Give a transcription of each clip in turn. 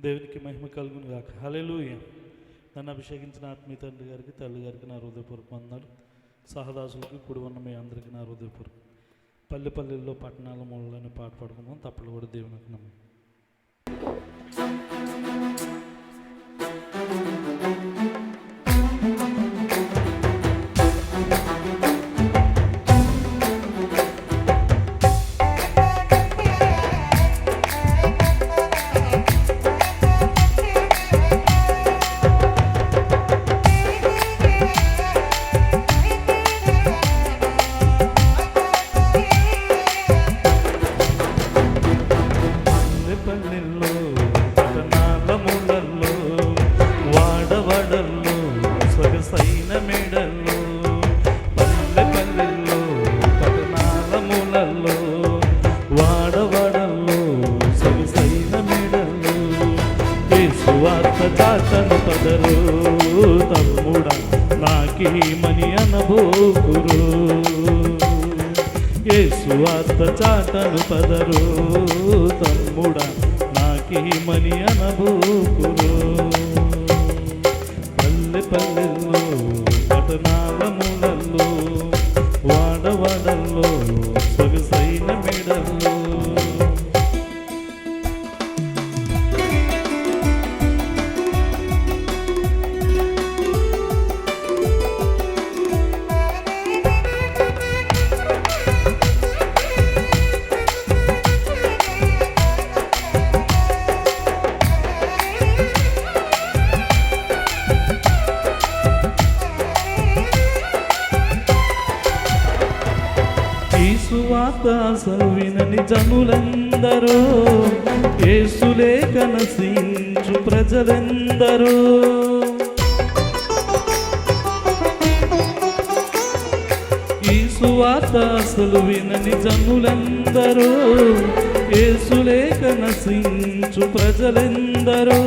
దేవునికి మహిమ కలుగును గాక. హలెలుయ నన్ను అభిషేకించిన ఆత్మీయ తండ్రి గారికి తల్లి గారికి నా హృదయపూర్వక వందనాలు. సహదాసులకు కుడి ఉన్న మీ అందరికీ నా హృదయపూర్వక పల్లె పల్లెల్లో పట్టణాల మూలలోనే పాట పాడుకుందాం. తప్పలు కూడా దేవునికి నమ్మకం యేసువార్త చాటను పదరు తమ్ముడా నాకేమని అనబోకురు. యేసువార్త చాటను పదరు తమ్ముడా నాకేమని అనబోకురు. పల్లె పల్లెల్లో పట్టణాల మూలల్లో వాడవాడల్లో సొగసైన మేడల్లో సువార్త అసలు వినని జనులందరూ యేసులే కనసించు ప్రజలందరూ. ఈ సువార్త అసలు వినని జనులందరూ యేసులే కనసించు ప్రజలందరూ.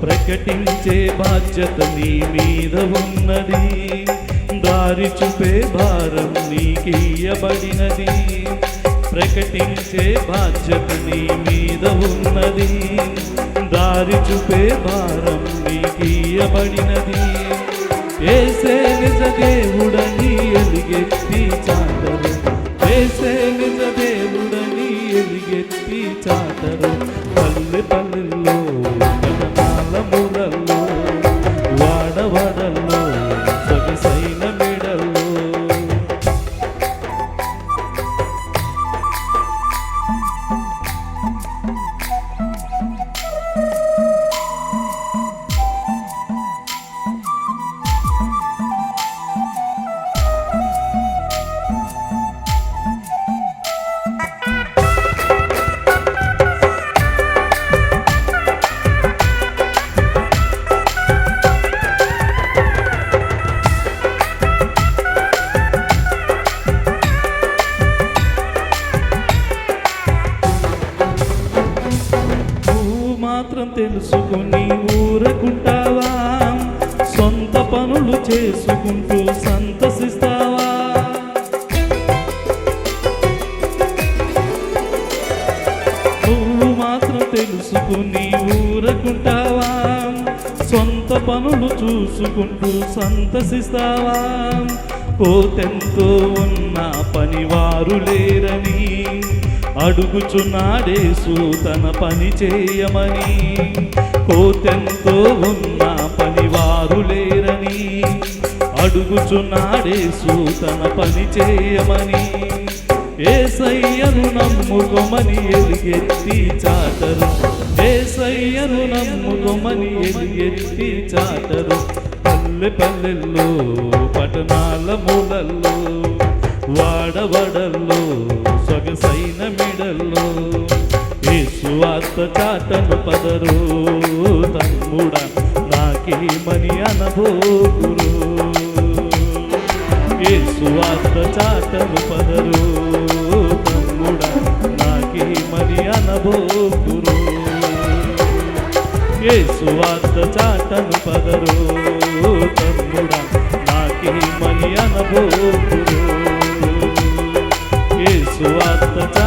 ప్రకటించే బాధ్యత నీ మీద ఉన్నది. దారి చూపే భారం నీకియబడినది ప్రకటించే బాధ్యత నీ మీద ఉన్నది. దారి చూపే భారం నీకియబడినది ఏసే నిజ దేవుడని ఎలిగెత్తి చాటరు. ఏసే నిజ దేవుడని ఎలిగెత్తి చాటరు. పల్లె పల్లెల్లో కథనాల మాత్రం తెలుసుకుని ఊరకుంటావా? సొంత పనులు చేసుకుంటూ సంతసిస్తావా? నువ్వు మాత్రం తెలుసుకుని ఊరకుంటావా? సొంత పనులు చూసుకుంటూ సంతసిస్తావా? కోతెంతో ఉన్న పనివారు లేరని అడుగుచున్నాడేసు తన పని చేయమని. కోతెంతో ఉన్న పనివారు లేరని. అడుగుచున్నాడేసు తన పని చేయమని. ఏసయ్యను నమ్ముకోమని ఎలుగెత్తి చాటరు. ఏసయ్యను నమ్ముకోమని ఎలుగెత్తి చాటరు. పల్లె పల్లెల్లో పట్టణాల మూలల్లో వాడవడల్లో సొగసైన మిడల్లో ఏసువార్త చాటను పదరు. తమ్ముడా నాకేమని అనబోకురు? ఏసువార్త చాటను పదరు. తమ్ముడా నాకేమని అనబోకురు? ఏసువార్త చాటను పదరు. తమ్ముడా నాకేమని అనబోకురు? ఏసువార్త